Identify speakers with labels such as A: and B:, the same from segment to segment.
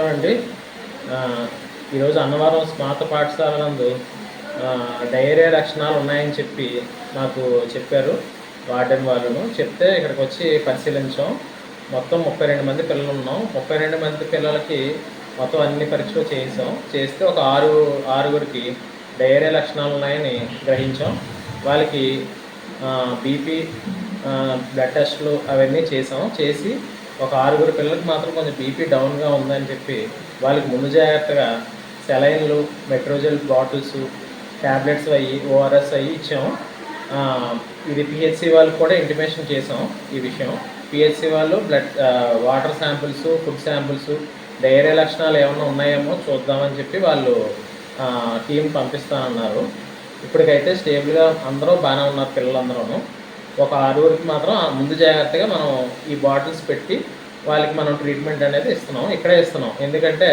A: నమస్కారం అండి ఈరోజు అన్నవరం స్మార్త పాఠశాల నందు డైరియా డయేరియా లక్షణాలు ఉన్నాయని చెప్పి నాకు చెప్పారు వార్డెన్ వాళ్ళను. చెప్తే ఇక్కడికి వచ్చి పరిశీలించాం. మొత్తం ముప్పై రెండు మంది పిల్లలు ఉన్నాం. ముప్పై రెండు మంది పిల్లలకి మొత్తం అన్ని పరీక్షలు చేసాం చేస్తే ఒక ఆరు ఆరుగురికి డయేరియా లక్షణాలు ఉన్నాయని గ్రహించాం. వాళ్ళకి బీపీ బ్లడ్ టెస్ట్లు అవన్నీ చేసాం చేసి ఒక ఆరుగురు పిల్లలకి మాత్రం కొంచెం బీపీ డౌన్గా ఉందని చెప్పి వాళ్ళకి ముందు జాగ్రత్తగా సెలైన్లు మెట్రోజెల్ బాటిల్స్ ట్యాబ్లెట్స్ అయ్యి ఓఆర్ఎస్ అయ్యి ఇచ్చాం. ఇది పిహెచ్సి వాళ్ళకి కూడా ఇంటిమేషన్ చేసాం ఈ విషయం. పిహెచ్సి వాళ్ళు blood water samples food samples diarrhoea లక్షణాలు ఏమైనా ఉన్నాయేమో చూద్దామని చెప్పి వాళ్ళు టీం పంపిస్తానన్నారు ఇప్పటికైతే స్టేబుల్గా అందరూ బాగానే ఉన్నారు పిల్లలందరూ ఒక ఆరుగురికి మాత్రం ముందు జాగ్రత్తగా మనం ఈ బాటిల్స్ పెట్టి వాళ్ళకి మనం ట్రీట్మెంట్ అనేది ఇస్తున్నాం ఇక్కడే ఇస్తున్నాం. ఎందుకంటే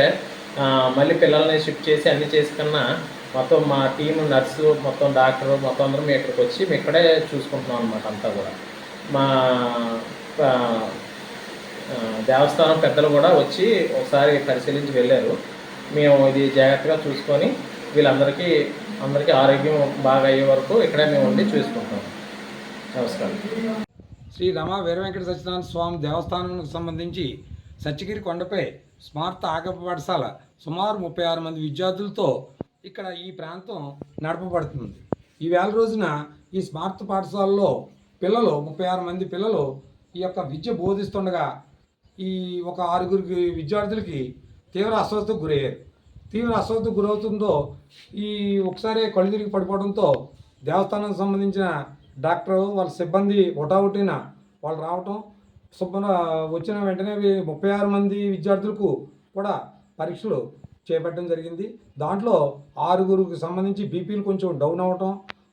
A: మళ్ళీ పిల్లల్ని షిఫ్ట్ చేసి అన్ని చేసుకున్నా మొత్తం మా టీం నర్సు మొత్తం డాక్టర్ మొత్తం అందరం మీ ఇక్కడికి వచ్చి మేము ఇక్కడే చూసుకుంటున్నాం అనమాట అంతా కూడా. మా దేవస్థానం పెద్దలు కూడా వచ్చి ఒకసారి పరిశీలించి వెళ్ళారు. మేము ఇది జాగ్రత్తగా చూసుకొని వీళ్ళందరికీ అందరికీ ఆరోగ్యం బాగా అయ్యే వరకు ఇక్కడే మేము ఉండి చూసుకుంటాం నమస్కారం.
B: శ్రీ రమ వీర వెంకట సత్యనారాయణ స్వామి దేవస్థానానికి సంబంధించి సత్యగిరి కొండపై స్మార్త ఆగప పాఠశాల సుమారు ముప్పై ఆరు మంది విద్యార్థులతో ఇక్కడ ఈ ప్రాంతం నడపబడుతుంది. ఈ వేల రోజున ఈ స్మార్త పాఠశాలలో పిల్లలు ముప్పై ఆరు మంది పిల్లలు ఈ యొక్క విద్య బోధిస్తుండగా ఈ ఒక ఆరుగురికి విద్యార్థులకి తీవ్ర అస్వస్థకు గురయ్యారు. తీవ్ర అస్వస్థకు గురవుతుందో ఈ ఒకసారి కళ్ళు తిరిగి పడిపోవడంతో దేవస్థానానికి సంబంధించిన డాక్టర్ వాళ్ళ సిబ్బంది ఒటావుటిన వాళ్ళు రావటం శుభ్ర వచ్చిన వెంటనే ముప్పై ఆరు మంది విద్యార్థులకు కూడా పరీక్షలు చేపట్టడం జరిగింది. దాంట్లో ఆరుగురికి సంబంధించి బీపీలు కొంచెం డౌన్ అవ్వటం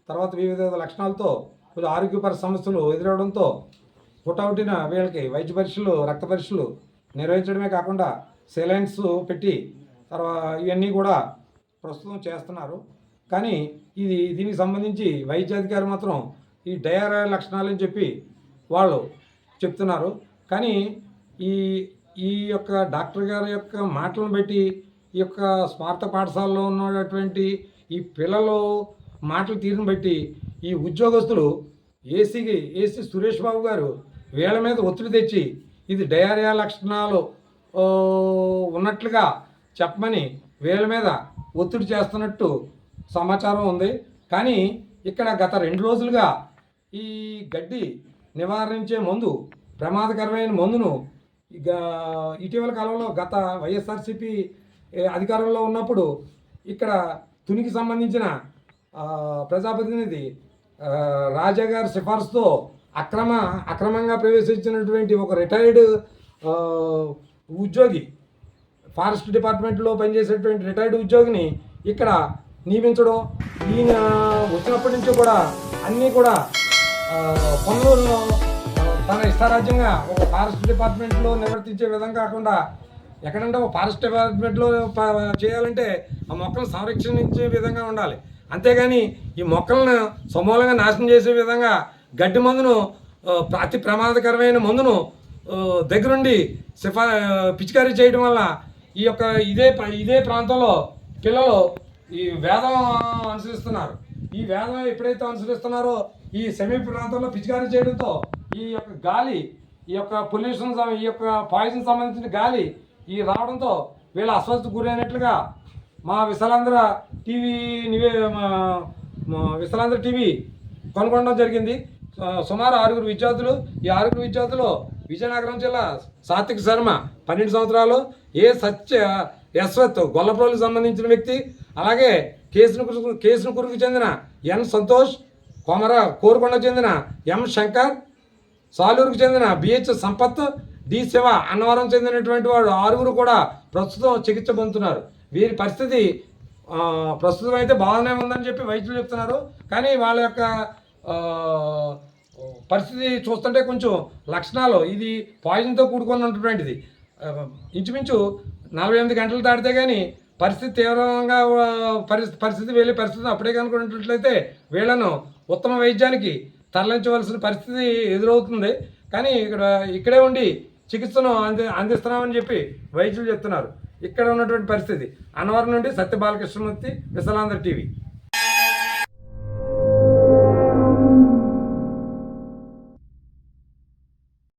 B: తర్వాత వివిధ లక్షణాలతో కొంచెం ఆరోగ్యపర సమస్యలు ఎదురవడంతో పుట్టవుటిన వీళ్ళకి వైద్య పరీక్షలు రక్త పరీక్షలు నిర్వహించడమే కాకుండా సెలైన్స్ పెట్టి తర్వాత ఇవన్నీ కూడా ప్రస్తుతం చేస్తున్నారు. కానీ ఇది దీనికి సంబంధించి వైద్యాధికారి మాత్రం ఈ డయారియా లక్షణాలు అని చెప్పి వాళ్ళు చెప్తున్నారు. కానీ ఈ ఈ యొక్క డాక్టర్ గారి యొక్క మాటలను బట్టి ఈ యొక్క స్మార్త పాఠశాలలో ఉన్నటువంటి ఈ పిల్లలు మాటలు తీరుని బట్టి ఈ ఉద్యోగస్తులు ఏసీకి ఏసీ సురేష్ బాబు గారు వీళ్ళ మీద ఒత్తిడి తెచ్చి ఇది డయారియా లక్షణాలు ఉన్నట్లుగా చెప్పమని వీళ్ళ మీద ఒత్తిడి చేస్తున్నట్టు సమాచారం ఉంది. కానీ ఇక్కడ గత రెండు రోజులుగా ఈ గడ్డి నివారించే మందు ప్రమాదకరమైన మందును ఇటీవల కాలంలో గత వైఎస్ఆర్సిపి అధికారంలో ఉన్నప్పుడు ఇక్కడ తునికి సంబంధించిన ప్రజాప్రతినిధి రాజా గారి సిఫార్సుతో అక్రమ అక్రమంగా ప్రవేశించినటువంటి ఒక రిటైర్డ్ ఉద్యోగి ఫారెస్ట్ డిపార్ట్మెంట్లో పనిచేసేటువంటి రిటైర్డ్ ఉద్యోగిని ఇక్కడ నియమించడం ఈయన వచ్చినప్పటి నుంచి కూడా అన్నీ కూడా ఆ, తన ఇష్టారాజ్యంగా ఒక ఫారెస్ట్ డిపార్ట్మెంట్లో నిర్వర్తించే విధంగా కాకుండా ఎక్కడంటే ఒక ఫారెస్ట్ డిపార్ట్మెంట్లో చేయాలంటే ఆ మొక్కలను సంరక్షించే విధంగా ఉండాలి. అంతేగాని ఈ మొక్కలను సమూలంగా నాశనం చేసే విధంగా గడ్డి మందును అతి ప్రమాదకరమైన మందును దగ్గరుండి సిఫా పిచికారీ చేయడం వల్ల ఈ యొక్క ఇదే ప- ఇదే ప్రాంతంలో పిల్లలు ఈ వేదం అనుసరిస్తున్నారు. ఈ వేదం ఎప్పుడైతే అనుసరిస్తున్నారో ఈ సెమీ ప్రాంతంలో పిచికారీ చేయడంతో ఈ యొక్క గాలి ఈ యొక్క పొల్యూషన్ సం- ఈ యొక్క పాయిజన్ సంబంధించిన గాలి ఈ రావడంతో వీళ్ళ అస్వస్థ గురైనట్లుగా మా విశాలాంధ్ర టీవీ నివే మా- విశాలాంధ్ర టీవీ కనుగొనడం జరిగింది. సుమారు ఆరుగురు విద్యార్థులు ఈ ఆరుగురు విద్యార్థులు విజయనగరం జిల్లా సాత్విక్ శర్మ పన్నెండు సంవత్సరాలు ఏ సత్య యశ్వత్ గొల్లప్రోలుకు సంబంధించిన వ్యక్తి అలాగే కేసును కేసునుకురుకు చెందిన ఎన్ సంతోష్ కొమర కోరుకొండకు చెందిన ఎం శంకర్ సాలూరుకు చెందిన B H Sampath D Shiva Annavaram చెందినటువంటి వాడు ఆరుగురు కూడా ప్రస్తుతం చికిత్స పొందుతున్నారు. వీరి పరిస్థితి ప్రస్తుతం అయితే బాగానే ఉందని చెప్పి వైద్యులు చెప్తున్నారు. కానీ వాళ్ళ యొక్క పరిస్థితి చూస్తుంటే కొంచెం లక్షణాలు ఇది పాయిజన్తో కూడుకొని ఉన్నటువంటిది ఇంచుమించు నలభై ఎనిమిది గంటలు దాటితే కానీ పరిస్థితి తీవ్రంగా పరిస్థితి పరిస్థితి వెళ్ళే పరిస్థితి అప్పుడే కనుకున్నట్లయితే వీళ్ళను ఉత్తమ వైద్యానికి తరలించవలసిన పరిస్థితి ఎదురవుతుంది. కానీ ఇక్కడ ఇక్కడే ఉండి చికిత్సను అంది అందిస్తున్నామని చెప్పి వైద్యులు చెప్తున్నారు. ఇక్కడ ఉన్నటువంటి పరిస్థితి. అన్నవరం నుండి సత్య బాలకృష్ణమూర్తి విశలాంధ్ర టీవీ.